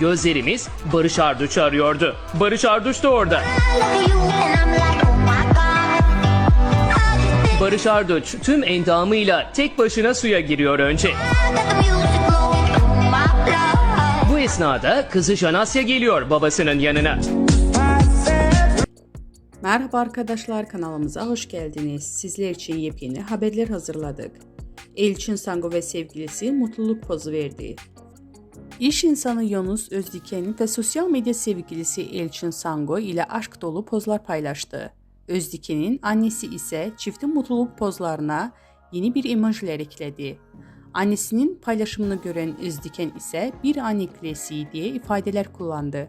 Gözlerimiz Barış Arduç'u arıyordu. Barış Arduç da orada. Barış Arduç tüm endamıyla tek başına suya giriyor önce. Bu esnada kızı Janasya geliyor babasının yanına. Merhaba arkadaşlar kanalımıza hoş geldiniz. Sizler için yepyeni haberler hazırladık. Elçin Sango ve sevgilisi mutluluk pozu verdi. İş insanı Yunus Özdiken ve sosyal medya sevgilisi Elçin Sango ile aşk dolu pozlar paylaştı. Özdiken'in annesi ise çiftin mutluluk pozlarına yeni bir emojiler ekledi. Annesinin paylaşımını gören Özdiken ise bir anne klasiği diye ifadeler kullandı.